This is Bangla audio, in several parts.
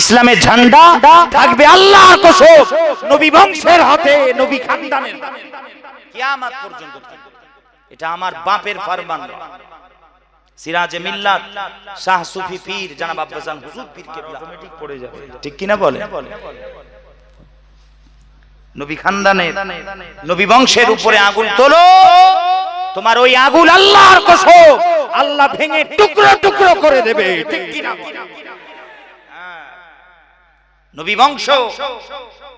ইসলামের ঝান্ডা, থাকবে আল্লাহর কসম। নবী বংশের হাতে, নবী খানদানের পর্যন্ত এটা আমার বাপের ফরমান সিরাজে মিল্লাত শাহ সুফি পীর জানাব আব্বাসান হুজুর পীর কেবলা অটোমেটিক পড়ে যাবে ঠিক কি না বলে? নবী খানদানে নবী বংশের উপরে আগুন তোলো। তোমার ওই আগুন আল্লাহর কসম। আল্লাহ ভেঙে টুকরো টুকরো করে দেবে। ঠিক কি না নবী বংশ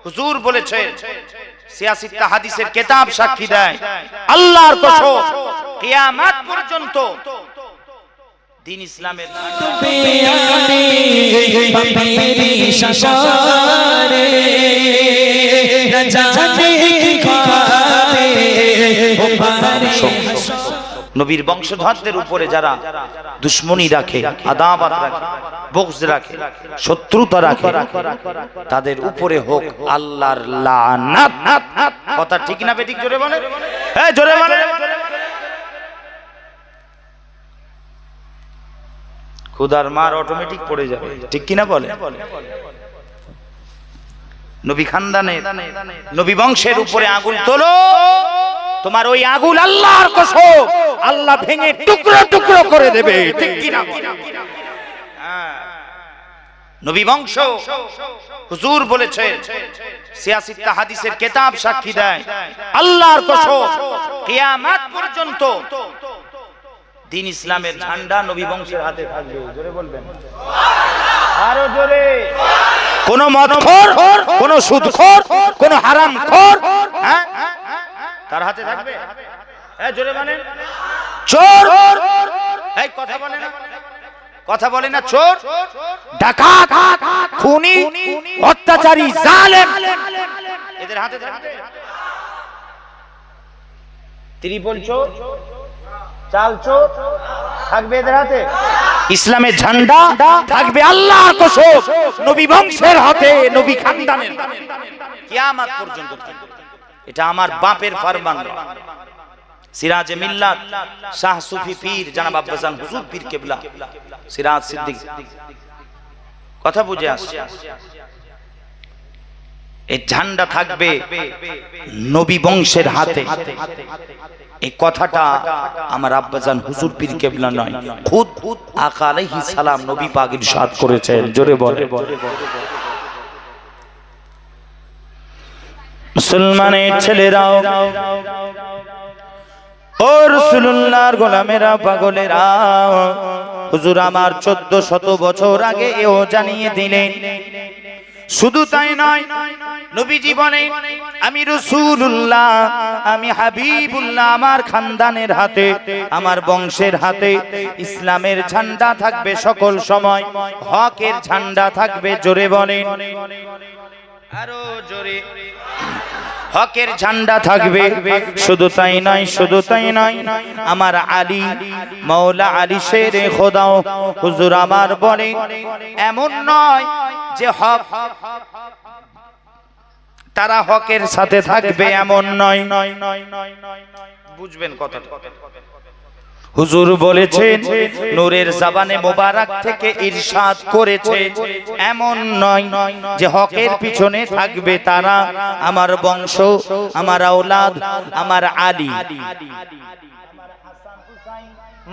হুজুর বলেছেন সিয়াসিত্তা হাদিসের কেতাব সাক্ষী দেয়। আল্লাহর কসম কিয়ামত পর্যন্ত দিন ইসলামের নবীর বংশধরদের উপরে যারা দুশ্মনী রাখে আদাবাদ রাখে বক্স রাখে শত্রুতা রাখে তাদের উপরে হোক আল্লাহর লানাত। কথা ঠিক না বেঠিক জোরে বলে হ্যাঁ জোরে বলে খুদার মার অটোমেটিক পড়ে যাবে। ঠিক কিনা বলে? নবী খানদানে, নবী বংশের উপরে আগুন তোলো। তোমার ওই আগুন আল্লাহর কসম, আল্লাহ ভেঙে টুকরো টুকরো করে দেবে। ঠিক কিনা। নবী বংশ, হুজুর বলেছে সিয়াসিত্তা হাদিসের কেতাব সাক্ষী দেয়। আল্লাহর কসম, কিয়ামত পর্যন্ত দিন ইসলামের ঝান্ডা নবী বংশের হাতে থাকবে। জোরে বলবেন। আরও জোরে। কোন মদখোর, কোন সুদখোর, কোন হারামখোর হ্যাঁ? তার হাতে থাকবে? হ্যাঁ জোরে বলেন। চোর! এই, কথা বলে না। কথা বলে না, চোর। ডাকাত, খুনি, অত্যাচারী, জালেম। এদের হাতে থাকবে। ত্রিপল চোর। চাল চোর থাকবে এদের হাতে? ইসলামের ঝান্ডা থাকবে আল্লাহর কসম, নবী বংশের হাতে, নবী খানদানের কিয়ামত পর্যন্ত এটা আমার বাপের ফরমান। সিরাজে মিল্লাত, শাহ সুফি পীর জানাব হুজুর পীর কেবলা। সিরাজ সিদ্দিক। কথা বুঝে আসছে। এই ঝান্ডা থাকবে নবী বংশের হাতে। এই কথাটা আমার আব্বাজান হুজুর পীর কেবলা নয়, খুদ আকা আলাইহিস সালাম নবী পাক ইরশাদ করেছেন, জোরে বলে মুসলমানের ছেলেরাও, ও রসুল্লাহর গোলামেরা, পাগলেরা, হুজুর আমার চোদ্দ শত বছর আগে এও জানিয়ে দিলেন শুধু তাই নয় নবী জীবনে আমি রসুল্লাহ আমি হাবিবুল্লাহ আমার খানদানের হাতে, আমার বংশের হাতে, ইসলামের ঝান্ডা থাকবে সকল সময়, হকের ঝান্ডা থাকবে, জোরে বলেন। আরও জোরে। হকের ঝান্ডা থাকবে। শুধু তাই নয়, শুধু তাই নয়, আমার আলী, মৌলা আলী শেরে খোদাও, হুজুর আমার বলে, এমন নয় যে হক তারা হকের সাথে থাকবে, এমন নয়। বুঝবেন কথাটা। হুজুর বলেছেন, নূরের জাবানে মোবারক থেকে ইরশাদ করেছে। এমন নয় যে হকের পিছনে থাকবে তারা, আমার বংশ, আমার আওলাদ, আমার আলী।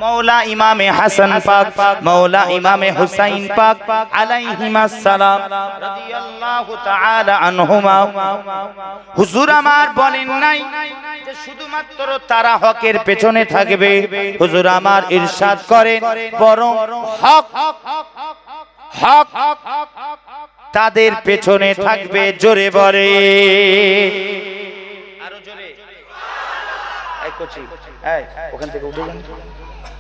মৌলা ইমামে হাসান পাক মৌলা ইমামে হুসাইন পাক আলাইহিমাস সালাম রাদিয়াল্লাহু তাআলা আনহুমা। হুজুর আমার বলেন নাই যে শুধুমাত্র তারা হকের পেছনে থাকবে। হুজুর আমার ইরশাদ করেন বরং হক হক তাদের পেছনে থাকবে জোরে বলে। আরও জোরে। এই কোচি এই ওখান থেকে উঠে যান।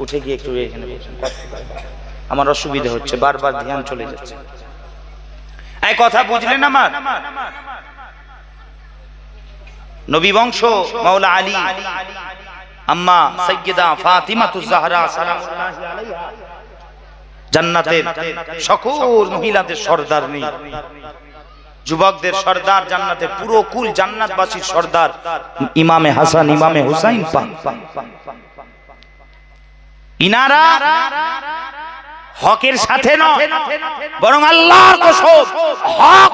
উঠে গিয়ে একটু এখানে আমার অসুবিধা হচ্ছে, বারবার ধ্যান চলে যাচ্ছে। এই কথা বুঝলেন আমার? নবী বংশ, মাওলা আলী, আম্মা সৈয়দা ফাতিমা তুজাহরা সালামুল্লাহি জান্নাতের সকল মহিলাদের সর্দার নেই। যুবকদের সর্দার জান্নাতের পুরো কুল জান্নাতবাসীর সর্দার ইমামে হাসান, ইমামে হুসাইন পাক। ইনারা হকের সাথে নয় বরং আল্লাহর কসম হক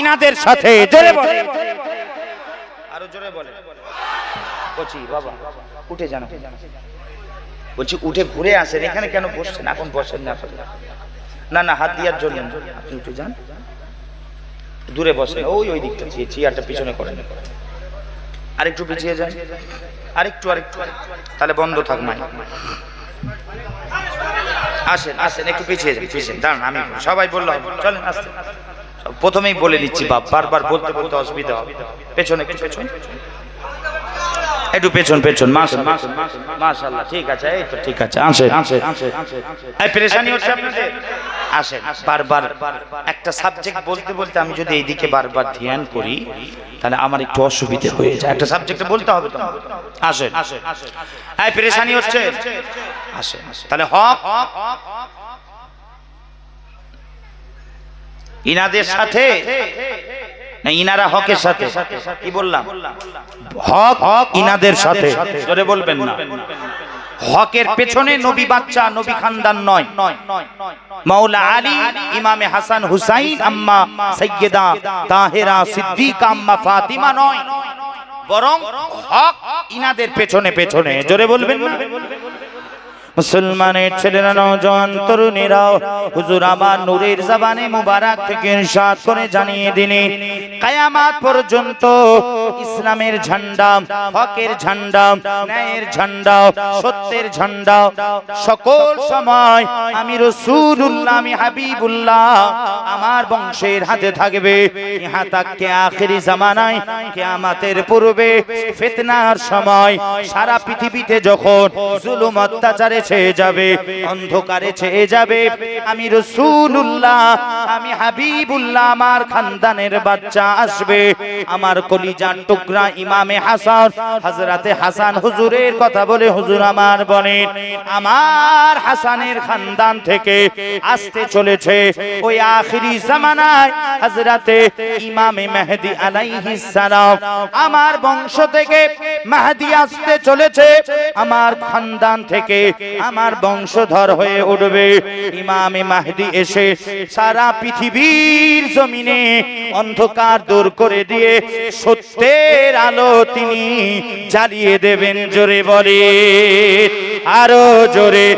ইনাদের সাথে জোরে বলে। আরও জোরে বলে। বলছি বাবা উঠে যান। বলছি উঠে ঘুরে আসেন এখানে কেন বসছেন? এখন বসেন না না না হাত দেওয়ার জন্য। আপনি উঠে যান। দূরে বসেন। ওই ওই দিকটা চেয়ে চেয়ারটা পিছনে করেন। আরেকটু পিছিয়ে যান। আরেকটু আরেকটু। তাহলে বন্ধ থাক মাই আসেন আসেন একটু পিছিয়ে যান পিছিয়ে দাঁড়ান আমি সবাই বললাম চলেন আসতে প্রথমেই বলে দিচ্ছি বাপ বারবার বলতে বলতে অসুবিধা হবে পেছনে একটু পেছন একটু পেছন পেছন মাশাআল্লাহ ঠিক আছে এই তো ঠিক আছে আসেন আসেন আসেন আসেন আসেন আসেন আসেন বারবার একটা সাবজেক্ট বলতে বলতে আমি যদি এইদিকে বারবার ধ্যান করি, তাহলে আমার একটু অসুবিধা হয়ে যায়। একটা সাবজেক্টে বলতে হবে তো? আসেন। এই পেরেশানি হচ্ছে? আসেন। তাহলে হক, ইনাদের সাথে না ইনারা হকের সাথে? কি বললাম? হক ইনাদের সাথে। জোরে বলবেন না। হকের পেছনে নবী বাচ্চা নবী খানদান নয়। মাওলা আলী ইমামে হাসান হুসাইন আম্মা সৈয়দা তাহেরা সিদ্দিকা আম্মা ফাতিমা নয়। বরং হক ইনাদের পেছনে পেছনে। জোরে বলবেন না? মুসলমানের ছেলেরা নজন তরুণীরাও হুজুর আমার নূরের জবানে মুবারক থেকে ইরশাদ করে জানিয়ে দিনে, কায়ামাত পর্যন্ত ইসলামের ঝান্ডা, হকের ঝান্ডা, ন্যায়ের ঝান্ডা, সত্যের ঝান্ডা, সকল সময় আমি রসুলুল্লাহ, আমি হাবিবুল্লাহ, আমার বংশের হাতে থাকবে। ইহা তাকে আখেরি জামানায়, কিয়ামতের পূর্বে ফিতনার সময় সারা পৃথিবীতে যখন জুলুম অত্যাচারে ছেয়ে যাবে, অন্ধকারে ছেয়ে যাবে। আমি রসুল্লাহ আমি হাবিবুল্লাহ, আমার খানদানের বাচ্চা আসবে। আমার কলিজার টুকরা ইমামে হাসান হজরতে হাসান হুজুরের কথা বলে হুজুর আমার বলেন আমার হাসানের খানদান থেকে আসতে চলেছে ওই আখিরি জামানায় হজরতে ইমামে মেহেদি আলাইহিস সালাম। আমার বংশ থেকে মাহদি আসতে চলেছে, আমার খানদান থেকে আমার বংশধর হয়ে উঠবে। ইমামে মাহদি এসে সারা পৃথিবীর জমিনে অন্ধকার দূর করে দিয়ে সত্যের আলো তিনি জ্বালিয়ে দেবেন, জোরে বলে আরও জোরে।